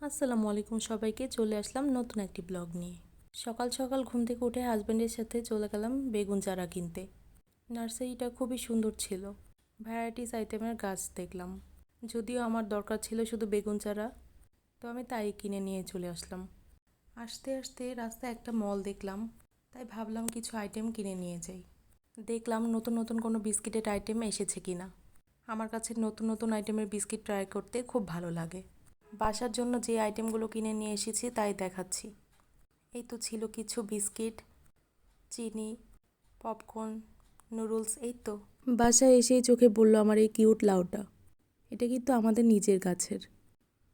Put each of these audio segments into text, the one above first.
আসসালামু আলাইকুম সবাইকে, চলে আসলাম নতুন একটি ব্লগ নিয়ে। সকাল সকাল ঘুম থেকে উঠে হাজব্যান্ডের সাথে চলে গেলাম বেগুন চারা কিনতে। নার্সারিটা খুবই সুন্দর ছিল। ভ্যারাইটিস আইটেমের গাছ দেখলাম। যদিও আমার দরকার ছিল শুধু বেগুন চারা, তো আমি তাই কিনে নিয়ে চলে আসলাম। আসতে আসতে রাস্তায় একটা মল দেখলাম, তাই ভাবলাম কিছু আইটেম কিনে নিয়ে যাই। দেখলাম নতুন নতুন কোনো বিস্কিটের আইটেম এসেছে কিনা। আমার কাছে নতুন নতুন আইটেমের বিস্কিট ট্রাই করতে খুব ভালো লাগে। বাসার জন্য যে আইটেমগুলো কিনে নিয়ে এসেছি তাই দেখাচ্ছি। এই তো ছিল কিছু বিস্কিট, চিনি, পপকর্ন, নুডলস, এই তো। বাসায় এসেই চোখে পড়ল আমার এই কিউট লাউটা। এটা কিন্তু আমাদের নিজের গাছের।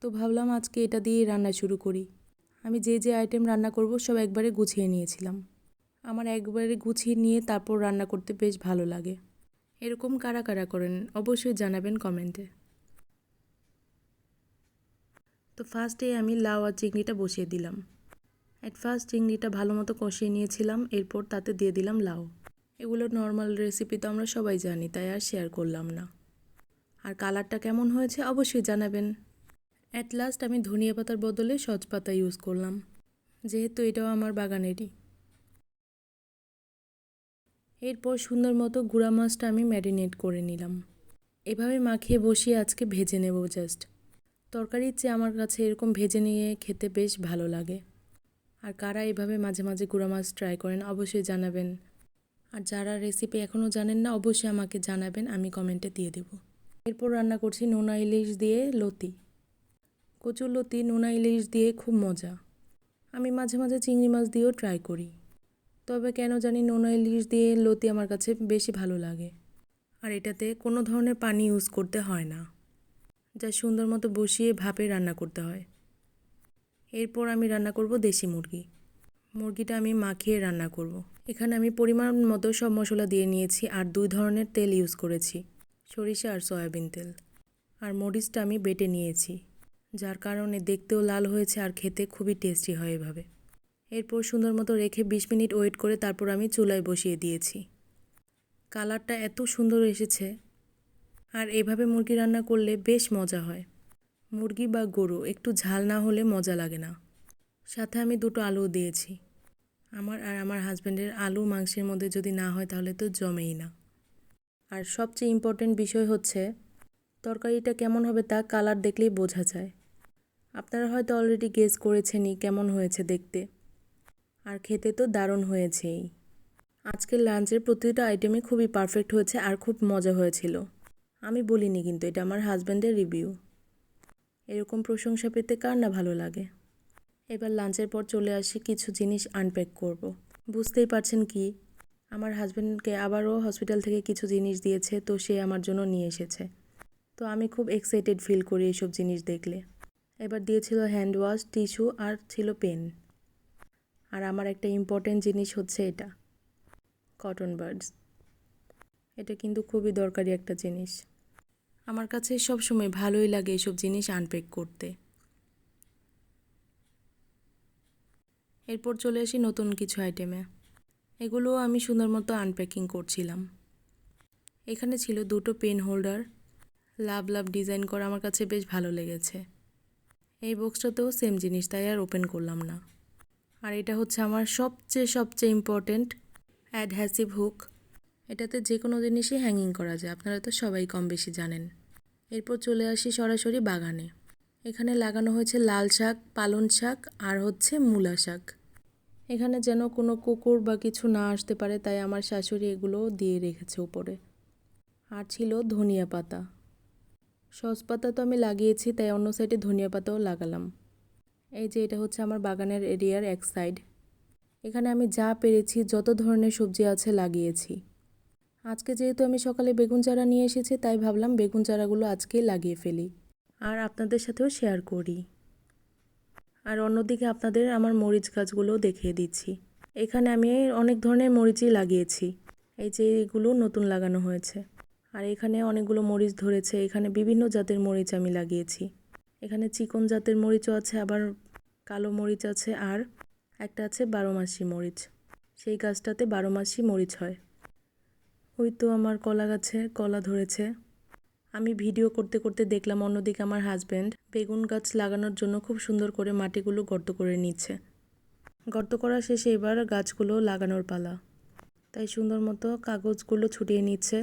তো ভাবলাম আজকে এটা দিয়েই রান্না শুরু করি। আমি যে যে আইটেম রান্না করব সব একবারে গুছিয়ে নিয়েছিলাম। আমার একবারে গুছিয়ে নিয়ে তারপর রান্না করতে বেশ ভালো লাগে। এরকম কারা কারা করেন অবশ্যই জানাবেন কমেন্টে। তো ফার্স্টে আমি লাউ আর চিংড়িটা বসিয়ে দিলাম। অ্যাট ফার্স্ট চিংড়িটা ভালো মতো কষিয়ে নিয়েছিলাম, এরপর তাতে দিয়ে দিলাম লাউ। এগুলো নর্মাল রেসিপি তো আমরা সবাই জানি, তাই আর শেয়ার করলাম না। আর কালারটা কেমন হয়েছে অবশ্যই জানাবেন। অ্যাট লাস্ট আমি ধনিয়া পাতার বদলে সজ পাতা ইউজ করলাম। যেহেতু এটাও আমার বাগানেরই। এরপর সুন্দর মতো গুঁড়া মাছটা আমি ম্যারিনেট করে নিলাম। এভাবে মাখিয়ে বসিয়ে আজকে ভেজে নেব জাস্ট তরকারির চেয়ে আমার কাছে এরকম ভেজে নিয়ে খেতে বেশ ভালো লাগে। আর কারা এভাবে মাঝে মাঝে গুঁড়া মাছ ট্রাই করেন, অবশ্যই জানাবেন। আর যারা রেসিপি এখনও জানেন না, অবশ্যই আমাকে জানাবেন, আমি কমেন্টে দিয়ে দেব। এরপর রান্না করছি নোনা ইলিশ দিয়ে লতি। কচুর লতি, নোনা ইলিশ দিয়ে খুব মজা। আমি মাঝে মাঝে চিংড়ি মাছ দিয়েও ট্রাই করি। তবে কেন জানি নোনা ইলিশ দিয়ে লতি আমার কাছে বেশি ভালো লাগে। আর এটাতে কোনো ধরনের পানি ইউজ করতে হয় না। যা সুন্দর মতো বসিয়ে ভাপে রান্না করতে হয়। এরপর আমি রান্না করব দেশি মুরগি। মুরগিটা আমি মাখিয়ে রান্না করব। এখানে আমি পরিমাণ মতো সব মশলা দিয়ে নিয়েছি আর দুই ধরনের তেল ইউজ করেছি, সরিষা আর সয়াবিন তেল। আর মরিচটা আমি বেটে নিয়েছি, যার কারণে দেখতেও লাল হয়েছে আর খেতে খুবই টেস্টি হয় এভাবে। এরপর সুন্দর মতো রেখে বিশ মিনিট ওয়েট করে তারপর আমি চুলায় বসিয়ে দিয়েছি। কালারটা এত সুন্দর এসেছে আর এভাবে মুরগি রান্না করলে বেশ মজা হয়। মুরগি বা গরু একটু ঝাল না হলে মজা লাগে না। সাথে আমি দুটো আলুও দিয়েছি। আমার আর আমার হাজব্যান্ডের আলু মাংসের মধ্যে যদি না হয় তাহলে তো জমেই না। আর সবচেয়ে ইম্পর্টেন্ট বিষয় হচ্ছে, তরকারিটা কেমন হবে তা কালার দেখলেই বোঝা যায়। আপনারা হয়তো অলরেডি গেস করেছেনই কেমন হয়েছে দেখতে। আর খেতে তো দারুণ হয়েছেই। আজকের লাঞ্চের প্রতিটা আইটেমই খুবই পারফেক্ট হয়েছে আর খুব মজা হয়েছিল। আমি বলিনি কিন্তু, এটা আমার হাজব্যান্ডের রিভিউ এরকম প্রশংসা পেতে কার না ভালো লাগে? এবার লাঞ্চের পর চলে আসি, কিছু জিনিস আনপ্যাক করব। বুঝতেই পারছেন কি, আমার হাজব্যান্ডকে আবারও হসপিটাল থেকে কিছু জিনিস দিয়েছে, তো সে আমার জন্য নিয়ে এসেছে। তো আমি খুব এক্সাইটেড ফিল করি এইসব জিনিস দেখলে। এবার দিয়েছিল হ্যান্ড ওয়াশ টিস্যু আর ছিল পেন আর আমার একটা ইম্পর্ট্যান্ট জিনিস হচ্ছে এটা কটন বার্ডস এটা কিন্তু খুবই দরকারি একটা জিনিস। আমার কাছে সব সময় ভালোই লাগে এসব জিনিস আনপ্যাক করতে। এরপর চলে আসি নতুন কিছু আইটেমে এগুলো আমি সুন্দর মতো আনপ্যাকিং করছিলাম। এখানে ছিল দুটো pen holder love love design করা আমার কাছে বেশ ভালো লেগেছে। এই বক্সটাতেও সেম জিনিস, তাই আর ওপেন করলাম না। আর এটা হচ্ছে আমার সবচেয়ে সবচেয়ে ইম্পর্ট্যান্ট অ্যাডহ্যাসিভ হুক এটাতে যে কোনো জিনিসই হ্যাঙ্গিং করা যায়। আপনারা তো সবাই কম বেশি জানেন। এরপর চলে আসি সরাসরি বাগানে। এখানে লাগানো হয়েছে লাল শাক পালন শাক আর হচ্ছে মূলা শাক। এখানে যেন কোনো কুকুর বা কিছু না আসতে পারে, তাই আমার শাশুড়ি এগুলো দিয়ে রেখেছে উপরে। আর ছিল ধনিয়া পাতা। সস পাতা তো আমি লাগিয়েছি, তাই অন্য সাইডে ধনিয়া পাতাও লাগালাম। এই যে এটা হচ্ছে আমার বাগানের এরিয়ার এক সাইড এখানে আমি যা পেরেছি, যত ধরনের সবজি আছে লাগিয়েছি। আজকে যেহেতু আমি সকালে বেগুন চারা নিয়ে এসেছি, তাই ভাবলাম বেগুন চারাগুলো আজকেই লাগিয়ে ফেলি। আর আপনাদের সাথেও শেয়ার করি। আর অন্যদিকে আপনাদের আমার মরিচ গাছগুলোও দেখিয়ে দিচ্ছি। এখানে আমি অনেক ধরনের মরিচই লাগিয়েছি। এই যে এগুলো নতুন লাগানো হয়েছে। আর এখানে অনেকগুলো মরিচ ধরেছে। এখানে বিভিন্ন জাতের মরিচ আমি লাগিয়েছি। এখানে চিকন জাতের মরিচও আছে, আবার কালো মরিচ আছে, আর একটা আছে বারো মাসি মরিচ। সেই গাছটাতে বারো মাসি মরিচ হয়। ওই তো আমার কলা গাছে কলা ধরেছে। আমি ভিডিও করতে করতে দেখলাম অন্যদিকে আমার হাজব্যান্ড বেগুন গাছ লাগানোর জন্য খুব সুন্দর করে মাটিগুলো গর্ত করে নিচ্ছে। গর্ত করা শেষে এবার গাছগুলো লাগানোর পালা। তাই সুন্দর মতো কাগজগুলো ছুটিয়ে নিচ্ছে।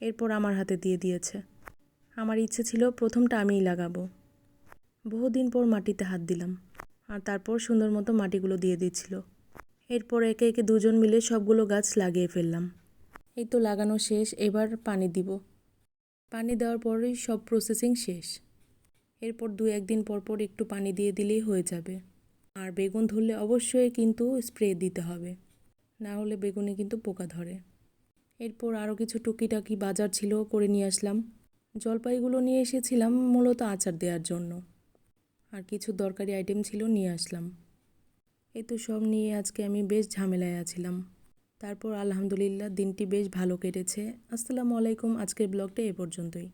এরপর আমার হাতে দিয়ে দিয়েছে। আমার ইচ্ছে ছিল প্রথমটা আমিই লাগাবো। বহুদিন পর মাটিতে হাত দিলাম। আর তারপর সুন্দর মতো মাটিগুলো দিয়ে দিচ্ছিল। এরপর একে একে দুজন মিলে সবগুলো গাছ লাগিয়ে ফেললাম। এই তো লাগানো শেষ, এবার পানি দিব। পানি দেওয়ার পরেই সব প্রসেসিং শেষ। এরপর দু একদিন পর পর একটু পানি দিয়ে দিলেই হয়ে যাবে। আর বেগুন ধরলে অবশ্যই কিন্তু স্প্রে দিতে হবে। না হলে বেগুনে কিন্তু পোকা ধরে। এরপর আরও কিছু টুকিটাকি বাজার ছিল, করে নিয়ে আসলাম। জলপাইগুলো নিয়ে এসেছিলাম মূলত আচার দেওয়ার জন্য। আর কিছু দরকারি আইটেম ছিল নিয়ে আসলাম। এই তো সব নিয়ে আজকে আমি বেশ ঝামেলায় আছিলাম। তারপর আলহামদুলিল্লাহ দিনটি বেশ ভালো কেটেছে। আসসালামু আলাইকুম আজকের ব্লগটা এ পর্যন্তই।